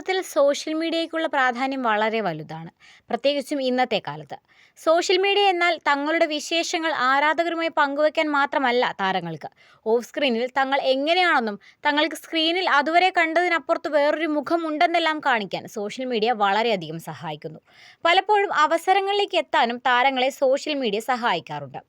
ജീവിതത്തിൽ സോഷ്യൽ മീഡിയയ്ക്കുള്ള പ്രാധാന്യം വളരെ വലുതാണ് പ്രത്യേകിച്ചും ഇന്നത്തെ കാലത്ത്. സോഷ്യൽ മീഡിയ എന്നാൽ തങ്ങളുടെ വിശേഷങ്ങൾ ആരാധകരുമായി പങ്കുവെക്കാൻ മാത്രമല്ല താരങ്ങൾക്ക്. ഓഫ് സ്ക്രീനിൽ തങ്ങൾ എങ്ങനെയാണെന്നും തങ്ങൾക്ക് സ്ക്രീനിൽ അതുവരെ കണ്ടതിനപ്പുറത്ത് വേറൊരു മുഖമുണ്ടെന്നെല്ലാം കാണിക്കാൻ സോഷ്യൽ മീഡിയ വളരെയധികം സഹായിക്കുന്നു. പലപ്പോഴും അവസരങ്ങളിലേക്ക് എത്താനും താരങ്ങളെ സോഷ്യൽ മീഡിയ സഹായിക്കാറുണ്ട്.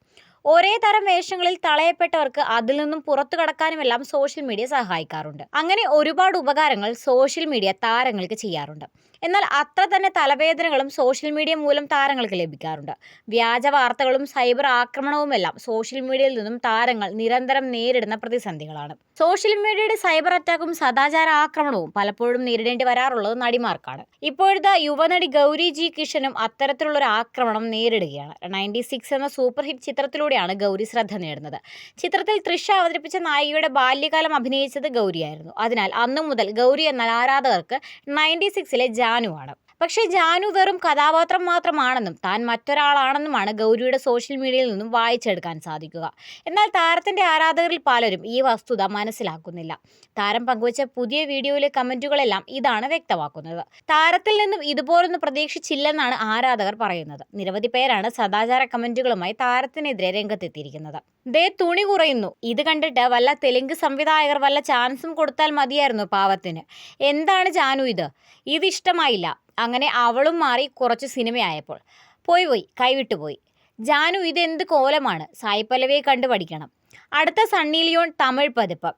ഒരേ തരം വേഷങ്ങളിൽ തളയപ്പെട്ടവർക്ക് അതിൽ നിന്നും പുറത്തു കടക്കാനുമെല്ലാം സോഷ്യൽ മീഡിയ സഹായിക്കാറുണ്ട്. അങ്ങനെ ഒരുപാട് ഉപകാരങ്ങൾ സോഷ്യൽ മീഡിയ താരങ്ങൾക്ക് ചെയ്യാറുണ്ട്. എന്നാൽ അത്ര തന്നെ തലവേദനകളും സോഷ്യൽ മീഡിയ മൂലം താരങ്ങൾക്ക് ലഭിക്കാറുണ്ട്. വ്യാജ വാർത്തകളും സൈബർ ആക്രമണവുമെല്ലാം സോഷ്യൽ മീഡിയയിൽ നിന്നും താരങ്ങൾ നിരന്തരം നേരിടുന്ന പ്രതിസന്ധികളാണ്. സോഷ്യൽ മീഡിയയുടെ സൈബർ അറ്റാക്കും സദാചാര ആക്രമണവും പലപ്പോഴും നേരിടേണ്ടി വരാറുള്ളത് നടിമാർക്കാണ്. ഇപ്പോഴത്തെ യുവനടി ഗൗരി ജി കിഷനും അത്തരത്തിലുള്ള ഒരു ആക്രമണം നേരിടുകയാണ്. നയന്റി സിക്സ് എന്ന സൂപ്പർ ഹിറ്റ് ചിത്രത്തിലൂടെയാണ് ഗൗരി ശ്രദ്ധ നേടുന്നത്. ചിത്രത്തിൽ തൃഷ അവതരിപ്പിച്ച നായികയുടെ ബാല്യകാലം അഭിനയിച്ചത് ഗൗരിയായിരുന്നു. അതിനാൽ അന്നു മുതൽ ഗൗരി എന്നാൽ ആരാധകർക്ക് നയന്റി സിക്സിലെ ജാനുവാണ്. പക്ഷേ ജാനു വെറും കഥാപാത്രം മാത്രമാണെന്നും താൻ മറ്റൊരാളാണെന്നുമാണ് ഗൗരിയുടെ സോഷ്യൽ മീഡിയയിൽ നിന്നും വായിച്ചെടുക്കാൻ സാധിക്കുക. എന്നാൽ താരത്തിന്റെ ആരാധകരിൽ പലരും ഈ വസ്തുത മനസ്സിലാക്കുന്നില്ല. താരം പങ്കുവച്ച പുതിയ വീഡിയോയിലെ കമന്റുകളെല്ലാം ഇതാണ് വ്യക്തമാക്കുന്നത്. താരത്തിൽ നിന്നും ഇതുപോലൊന്നും പ്രതീക്ഷിച്ചില്ലെന്നാണ് ആരാധകർ പറയുന്നത്. നിരവധി പേരാണ് സദാചാര കമന്റുകളുമായി താരത്തിനെതിരെ രംഗത്തെത്തിയിരിക്കുന്നത്. ദേ തുണി കുറയുന്നു. ഇത് കണ്ടിട്ട് വല്ല തെലുങ്ക് സംവിധായകർ വല്ല ചാൻസും കൊടുത്താൽ മതിയായിരുന്നു പാവത്തിന്. എന്താണ് ജാനു ഇത്? ഇത് ഇഷ്ടമായില്ല. അങ്ങനെ അവളും മാറി കുറച്ച് സിനിമയായപ്പോൾ. പോയി പോയി കൈവിട്ടു പോയി. ജാനു ഇതെന്ത് കോലമാണ്? സായി കണ്ടു പഠിക്കണം. അടുത്ത സണ്ണി ലിയോൺ തമിഴ് പതിപ്പ്.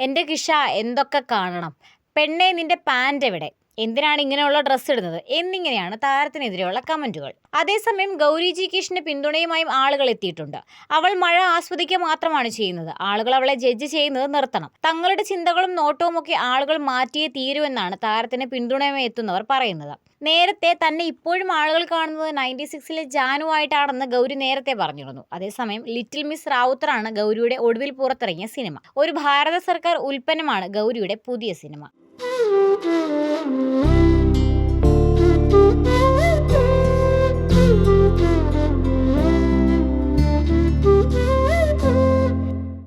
എന്റെ കിഷ എന്തൊക്കെ കാണണം? പെണ്ണെ നിന്റെ പാന്റ് എവിടെ? എന്തിനാണ് ഇങ്ങനെയുള്ള ഡ്രസ്സ് ഇടുന്നത്? എന്നിങ്ങനെയാണ് താരത്തിനെതിരെയുള്ള കമന്റുകൾ. അതേസമയം ഗൗരി ജി കിഷന് പിന്തുണയുമായും ആളുകൾ എത്തിയിട്ടുണ്ട്. അവൾ മഴ ആസ്വദിക്കുക മാത്രമാണ് ചെയ്യുന്നത്. ആളുകൾ അവളെ ജഡ്ജ് ചെയ്യുന്നത് നിർത്തണം. തങ്ങളുടെ ചിന്തകളും നോട്ടവും ഒക്കെ ആളുകൾ മാറ്റിയേ തീരുമെന്നാണ് താരത്തിന് പിന്തുണയുമായി എത്തുന്നവർ പറയുന്നത്. നേരത്തെ തന്നെ ഇപ്പോഴും ആളുകൾ കാണുന്നത് നയന്റി സിക്സിലെ ജാനുവായിട്ടാണെന്ന് ഗൗരി നേരത്തെ പറഞ്ഞിരുന്നു. അതേസമയം ലിറ്റിൽ മിസ് റാവുത്തറാണ് ഗൗരിയുടെ ഒടുവിൽ പുറത്തിറങ്ങിയ സിനിമ. ഒരു ഭാരത സർക്കാർ ഉൽപ്പന്നമാണ് ഗൗരിയുടെ പുതിയ സിനിമ. Música